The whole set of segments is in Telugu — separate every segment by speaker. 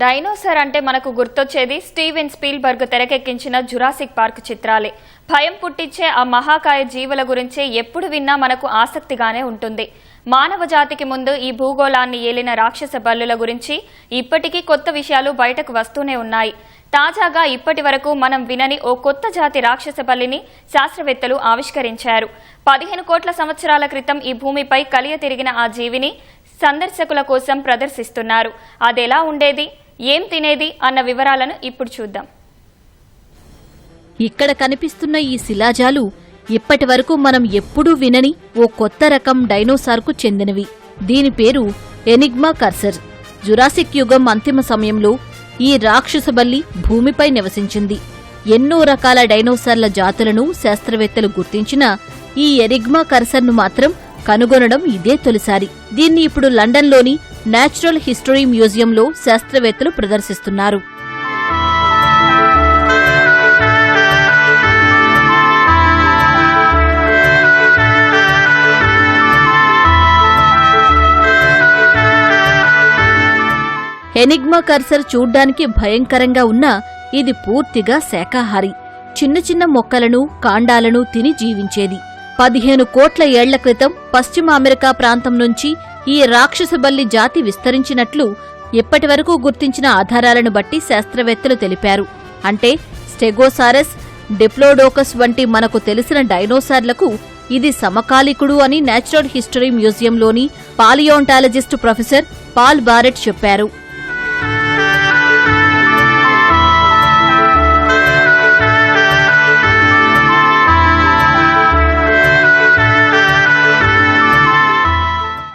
Speaker 1: డైనోసార్ అంటే మనకు గుర్తొచ్చేది స్టీవెన్ స్పీల్బర్గ్ తెరకెక్కించిన జురాసిక్ పార్క్ చిత్రాలే. భయం పుట్టించే ఆ మహాకాయ జీవుల గురించే ఎప్పుడు విన్నా మనకు ఆసక్తిగానే ఉంటుంది. మానవ జాతికి ముందు ఈ భూగోళాన్ని ఏలిన రాక్షస బల్లుల గురించి ఇప్పటికీ కొత్త విషయాలు బయటకు వస్తూనే ఉన్నాయి. తాజాగా ఇప్పటి వరకు మనం వినని ఓ కొత్త జాతి రాక్షస బల్లిని శాస్త్రవేత్తలు ఆవిష్కరించారు. పదిహేను కోట్ల సంవత్సరాల క్రితం ఈ భూమిపై కలియ తిరిగిన ఆ జీవిని సందర్శకుల కోసం ప్రదర్శిస్తున్నారు. అదెలా ఉండేది? ఏం తినేది అన్న వివరాలను ఇప్పుడు చూద్దాం.
Speaker 2: ఇక్కడ కనిపిస్తున్న ఈ శిలాజాలు ఇప్పటి వరకు మనం ఎప్పుడూ వినని ఓ కొత్త రకం డైనోసార్కు చెందినవి. దీని పేరు ఎనిగ్మా కర్సర్. జురాసిక్ యుగం అంతిమ సమయంలో ఈ రాక్షస బల్లి భూమిపై నివసించింది. ఎన్నో రకాల డైనోసార్ల జాతులను శాస్త్రవేత్తలు గుర్తించినా ఈ ఎరిగ్మా కర్సర్ను మాత్రం కనుగొనడం ఇదే తొలిసారి. దీన్ని ఇప్పుడు లండన్లోని నేచురల్ హిస్టరీ మ్యూజియంలో శాస్త్రవేత్తలు ప్రదర్శిస్తున్నారు. ఎనిగ్మా కర్సర్ చూడ్డానికి భయంకరంగా ఉన్నా ఇది పూర్తిగా శాకాహారి. చిన్న చిన్న మొక్కలను కాండాలను తిని జీవించేది. పదిహేను కోట్ల ఏళ్ళ క్రితం పశ్చిమ అమెరికా ప్రాంతం నుంచి ఈ రాక్షస బల్లి జాతి విస్తరించినట్లు ఇప్పటివరకు గుర్తించిన ఆధారాలను బట్టి శాస్త్రవేత్తలు తెలిపారు. అంటే స్టెగోసారస్ డిప్లోడోకస్ వంటి మనకు తెలిసిన డైనోసార్లకు ఇది సమకాలికుడు అని నేచురల్ హిస్టరీ మ్యూజియంలోని పాలియోంటాలజిస్ట్ ప్రొఫెసర్ పాల్ బారెట్ చెప్పారు.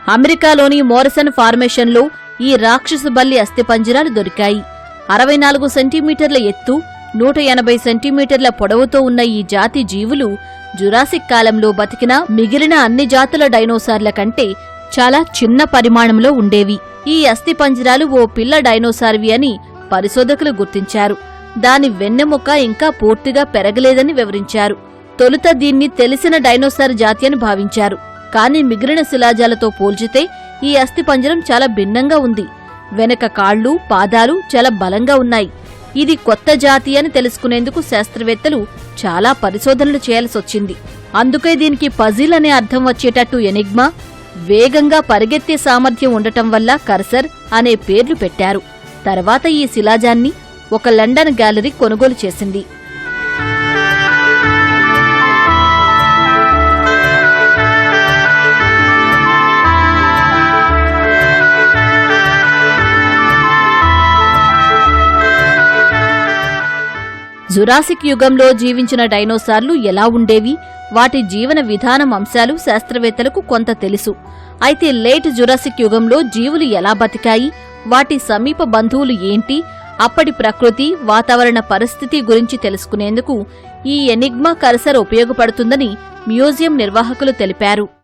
Speaker 2: అమెరికాలోని మోరసన్ ఫార్మేషన్లో ఈ రాక్షస బల్లి అస్థిపంజరాలు దొరికాయి. అరవై నాలుగు సెంటీమీటర్ల ఎత్తు నూట ఎనభై సెంటీమీటర్ల పొడవుతో ఉన్న ఈ జాతి జీవులు జురాసిక్ కాలంలో బతికిన మిగిలిన అన్ని జాతుల డైనోసార్ల కంటే చాలా చిన్న పరిమాణంలో ఉండేవి. ఈ అస్థిపంజరాలు ఓ పిల్ల డైనోసార్వి అని పరిశోధకులు గుర్తించారు. దాని వెన్నెముక ఇంకా పూర్తిగా పెరగలేదని వివరించారు. తొలుత దీన్ని తెలిసిన డైనోసార్ జాతి అని భావించారు. కానీ మిగిలిన శిలాజాలతో పోల్చితే ఈ అస్థిపంజరం చాలా భిన్నంగా ఉంది. వెనక కాళ్ళు పాదాలు చాలా బలంగా ఉన్నాయి. ఇది కొత్త జాతి అని తెలుసుకునేందుకు శాస్త్రవేత్తలు చాలా పరిశోధనలు చేయాల్సొచ్చింది అందుకే దీనికి పజిల్ అనే అర్థం వచ్చేటట్టు ఎనిగ్మా వేగంగా పరిగెత్తే సామర్థ్యం ఉండటం వల్ల కర్సర్ అనే పేర్లు పెట్టారు. తర్వాత ఈ శిలాజాన్ని ఒక లండన్ గ్యాలరీ కొనుగోలు చేసింది. జురాసిక్ యుగంలో జీవించిన డైనోసార్లు ఎలా ఉండేవి? వాటి జీవన విధానం అంశాలు శాస్త్రవేత్తలకు కొంత తెలుసు. అయితే లేట్ జురాసిక్ యుగంలో జీవులు ఎలా బతికాయి? వాటి సమీప బంధువులు ఏంటి? అప్పటి ప్రకృతి వాతావరణ పరిస్థితి గురించి తెలుసుకునేందుకు ఈ ఎనిగ్మా కరసర్ ఉపయోగపడుతుందని మ్యూజియం నిర్వాహకులు తెలిపారు.